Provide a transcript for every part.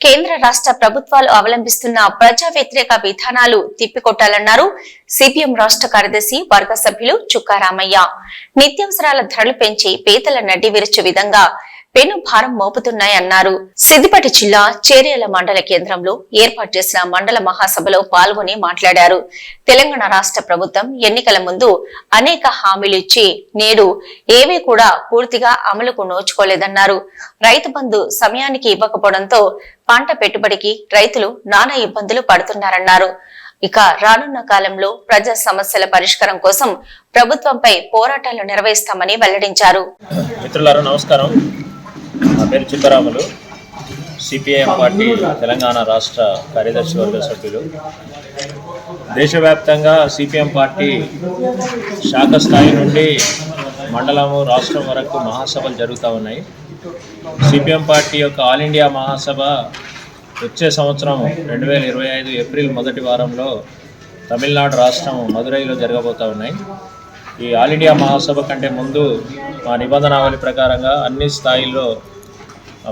కేంద్ర రాష్ట్ర ప్రభుత్వాలు అవలంబిస్తున్న ప్రజా వ్యతిరేక విధానాలు తిప్పికొట్టాలన్నారు సిపిఎం రాష్ట్ర కార్యదర్శి వర్గ సభ్యులు చుక్కారామయ్య. నిత్యావసరాల ధరలు పెంచి పేదల నడ్డి విరచు విధంగా పెను భారం మోపుతున్నాయన్నారు. సిద్దిపేట జిల్లా చేరేల మండల కేంద్రంలో ఏర్పాటు చేసిన మండల మహాసభలో పాల్గొని మాట్లాడారు. తెలంగాణ రాష్ట్ర ప్రభుత్వం ఎన్నికల ముందు అనేక హామీలు ఇచ్చి నేడు ఏవీ కూడా పూర్తిగా అమలుకు నోచుకోలేదన్నారు. రైతు బంధు సమయానికి ఇవ్వకపోవడంతో పంట పెట్టుబడికి రైతులు నానా ఇబ్బందులు పడుతున్నారన్నారు. ఇక రానున్న కాలంలో ప్రజా సమస్యల పరిష్కారం కోసం ప్రభుత్వంపై పోరాటాలు నిర్వహిస్తామని వెల్లడించారు. మిత్రులారా నమస్కారం. నా పేరు చిత్తరాములు. సిపిఐఎం పార్టీ తెలంగాణ రాష్ట్ర కార్యదర్శి వర్గ సభ్యులు. దేశవ్యాప్తంగా సిపిఎం పార్టీ శాఖ స్థాయి నుండి మండలము రాష్ట్రం వరకు మహాసభలు జరుగుతూ ఉన్నాయి. సిపిఎం పార్టీ యొక్క ఆల్ ఇండియా మహాసభ వచ్చే సంవత్సరం రెండు వేల ఇరవై ఐదు ఏప్రిల్ మొదటి వారంలో తమిళనాడు రాష్ట్రం మదురైలో జరగబోతూ ఉన్నాయి. ఈ ఆల్ ఇండియా మహాసభ కంటే ముందు మా నిబంధనావళి ప్రకారంగా అన్ని స్థాయిల్లో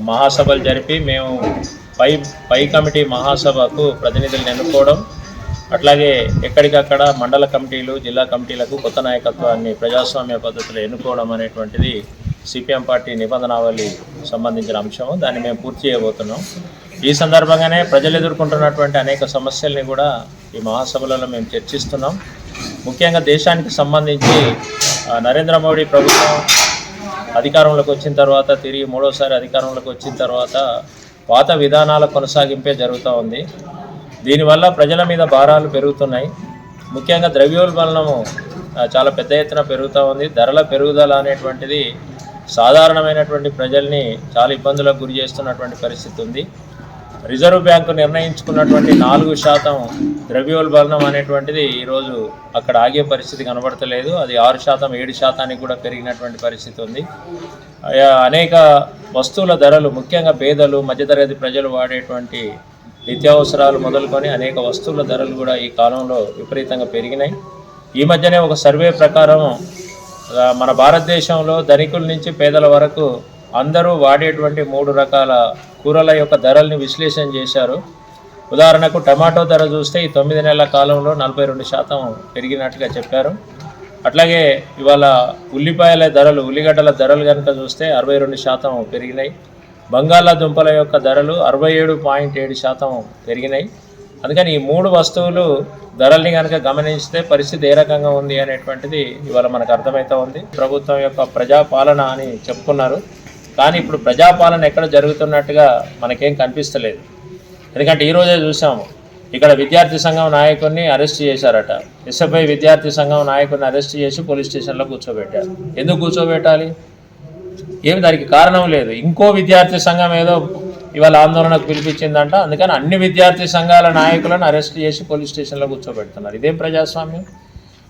మహాసభలు జరిపి మేము పై పై కమిటీ మహాసభకు ప్రతినిధులను ఎన్నుకోవడం అట్లాగే ఎక్కడికక్కడ మండల కమిటీలు జిల్లా కమిటీలకు కొత్త నాయకత్వాన్ని ప్రజాస్వామ్య పద్ధతిలో ఎన్నుకోవడం అనేటువంటిది సిపిఎం పార్టీ నిబంధనావళి సంబంధించిన అంశం. దాన్ని మేము పూర్తి చేయబోతున్నాం. ఈ సందర్భంగానే ప్రజలు ఎదుర్కొంటున్నటువంటి అనేక సమస్యల్ని కూడా ఈ మహాసభలలో మేము చర్చిస్తున్నాం. ముఖ్యంగా దేశానికి సంబంధించి నరేంద్ర మోడీ ప్రభుత్వం అధికారంలోకి వచ్చిన తర్వాత తిరిగి మూడోసారి అధికారంలోకి వచ్చిన తర్వాత పాత విధానాల కొనసాగింపే జరుగుతూ ఉంది. దీనివల్ల ప్రజల మీద భారాలు పెరుగుతున్నాయి. ముఖ్యంగా ద్రవ్యోల్బణము చాలా పెద్ద ఎత్తున పెరుగుతూ ఉంది. ధరల పెరుగుదల అనేటువంటిది సాధారణమైనటువంటి ప్రజల్ని చాలా ఇబ్బందులకు గురి చేస్తున్నటువంటి పరిస్థితి ఉంది. రిజర్వ్ బ్యాంకు నిర్ణయించుకున్నటువంటి నాలుగు శాతం ద్రవ్యోల్బణం అనేటువంటిది ఈరోజు అక్కడ ఆగే పరిస్థితి కనబడతలేదు. అది ఆరు శాతం ఏడు శాతానికి కూడా పెరిగినటువంటి పరిస్థితి ఉంది. అనేక వస్తువుల ధరలు ముఖ్యంగా పేదలు మధ్యతరగతి ప్రజలు వాడేటువంటి నిత్యావసరాలు మొదలుకొని అనేక వస్తువుల ధరలు కూడా ఈ కాలంలో విపరీతంగా పెరిగినాయి. ఈ మధ్యనే ఒక సర్వే ప్రకారం మన భారతదేశంలో ధనికుల నుంచి పేదల వరకు అందరూ వాడేటువంటి మూడు రకాల కూరల యొక్క ధరల్ని విశ్లేషణ చేశారు. ఉదాహరణకు టమాటో ధర చూస్తే ఈ తొమ్మిది నెలల కాలంలో నలభై రెండు శాతం పెరిగినట్టుగా చెప్పారు. అట్లాగే ఇవాళ ఉల్లిపాయల ధరలు ఉల్లిగడ్డల ధరలు కనుక చూస్తే అరవై రెండు శాతం పెరిగినాయి. బంగాళాదుంపల యొక్క ధరలు అరవై ఏడు పాయింట్ ఏడు శాతం పెరిగినాయి. అందుకని ఈ మూడు వస్తువులు ధరల్ని కనుక గమనిస్తే పరిస్థితి ఏ రకంగా ఉంది అనేటువంటిది ఇవాళ మనకు అర్థమవుతా ఉంది. ప్రభుత్వం యొక్క ప్రజాపాలన అని చెప్పుకున్నారు. కానీ ఇప్పుడు ప్రజాపాలన ఎక్కడ జరుగుతున్నట్టుగా మనకేం కనిపిస్తలేదు. ఎందుకంటే ఈరోజే చూసాము ఇక్కడ విద్యార్థి సంఘం నాయకుడిని అరెస్ట్ చేశారట. ఎస్ఎఫ్ఐ విద్యార్థి సంఘం నాయకుడిని అరెస్ట్ చేసి పోలీస్ స్టేషన్లో కూర్చోబెట్టారు. ఎందుకు కూర్చోబెట్టాలి? ఏమి దానికి కారణం లేదు. ఇంకో విద్యార్థి సంఘం ఏదో ఇవాళ ఆందోళనకు పిలిపించిందంట. అందుకని అన్ని విద్యార్థి సంఘాల నాయకులను అరెస్ట్ చేసి పోలీస్ స్టేషన్లో కూర్చోబెడుతున్నారు. ఇదేం ప్రజాస్వామ్యం?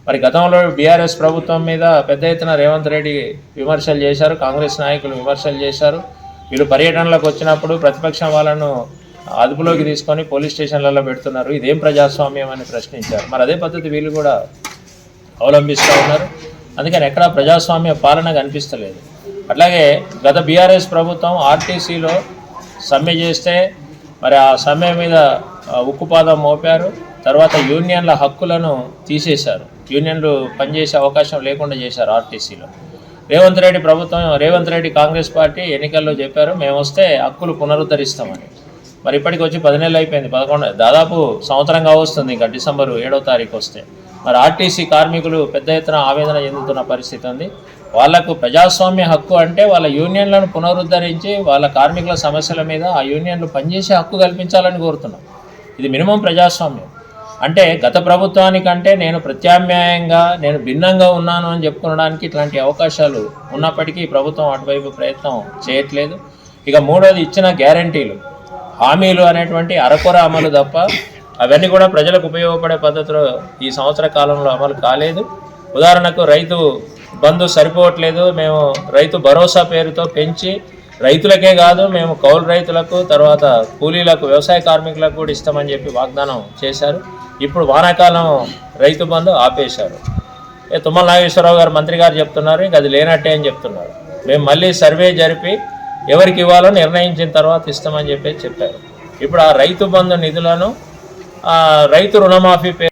మరి గతంలో బీఆర్ఎస్ ప్రభుత్వం మీద పెద్ద ఎత్తున రేవంత్ రెడ్డి విమర్శలు చేశారు కాంగ్రెస్ నాయకులు విమర్శలు చేశారు. వీళ్ళు పర్యటనలకు వచ్చినప్పుడు ప్రతిపక్షం వాళ్ళను అదుపులోకి తీసుకొని పోలీస్ స్టేషన్లలో పెడుతున్నారు. ఇదేం ప్రజాస్వామ్యం అని ప్రశ్నించారు. మరి అదే పద్ధతి వీళ్ళు కూడా అవలంబిస్తూ ఉన్నారు. అందుకని ఎక్కడా ప్రజాస్వామ్య పాలన కనిపిస్తలేదు. అట్లాగే గత బీఆర్ఎస్ ప్రభుత్వం ఆర్టీసీలో సమ్మె చేస్తే మరి ఆ సమ్మె మీద ఉక్కుపాదం మోపారు. తర్వాత యూనియన్ల హక్కులను తీసేశారు. యూనియన్లు పనిచేసే అవకాశం లేకుండా చేశారు ఆర్టీసీలో. రేవంత్ రెడ్డి ప్రభుత్వం రేవంత్ రెడ్డి కాంగ్రెస్ పార్టీ ఎన్నికల్లో చెప్పారు మేము వస్తే హక్కులు పునరుద్ధరిస్తామని. మరి ఇప్పటికి వచ్చి పది నెలలు అయిపోయింది పదకొండు దాదాపు సంవత్సరంగా వస్తుంది ఇంకా డిసెంబర్ ఏడవ తారీఖు వస్తే. మరి ఆర్టీసీ కార్మికులు పెద్ద ఎత్తున ఆవేదన చెందుతున్న పరిస్థితి ఉంది. వాళ్ళకు ప్రజాస్వామ్య హక్కు అంటే వాళ్ళ యూనియన్లను పునరుద్ధరించి వాళ్ళ కార్మికుల సమస్యల మీద ఆ యూనియన్లు పనిచేసే హక్కు కల్పించాలని కోరుతున్నాం. ఇది మినిమం ప్రజాస్వామ్యం. అంటే గత ప్రభుత్వానికంటే నేను ప్రత్యామ్నాయంగా నేను భిన్నంగా ఉన్నాను అని చెప్పుకోవడానికి ఇట్లాంటి అవకాశాలు ఉన్నప్పటికీ ప్రభుత్వం అటువైపు ప్రయత్నం చేయట్లేదు. ఇక మూడోది ఇచ్చిన గ్యారంటీలు. హామీలు అనేటువంటి అరకొర అమలు తప్ప అవన్నీ కూడా ప్రజలకు ఉపయోగపడే పద్ధతిలో ఈ సంవత్సర కాలంలో అమలు కాలేదు. ఉదాహరణకు రైతు బంధు సరిపోవట్లేదు మేము రైతు భరోసా పేరుతో పెంచి రైతులకే కాదు మేము కౌలు రైతులకు తర్వాత కూలీలకు వ్యవసాయ కార్మికులకు కూడా ఇస్తామని చెప్పి వాగ్దానం చేశారు. ఇప్పుడు వానాకాలం రైతు బంధు ఆపేశారు. ఏ తుమ్మల నాగేశ్వరరావు గారు మంత్రి గారు చెప్తున్నారు ఇంక అది లేనట్టే అని చెప్తున్నారు. మేము మళ్ళీ సర్వే జరిపి ఎవరికి ఇవ్వాలో నిర్ణయించిన తర్వాత ఇస్తామని చెప్పి చెప్పారు. ఇప్పుడు ఆ రైతు బంధు నిధులను రైతు రుణమాఫీ పేరు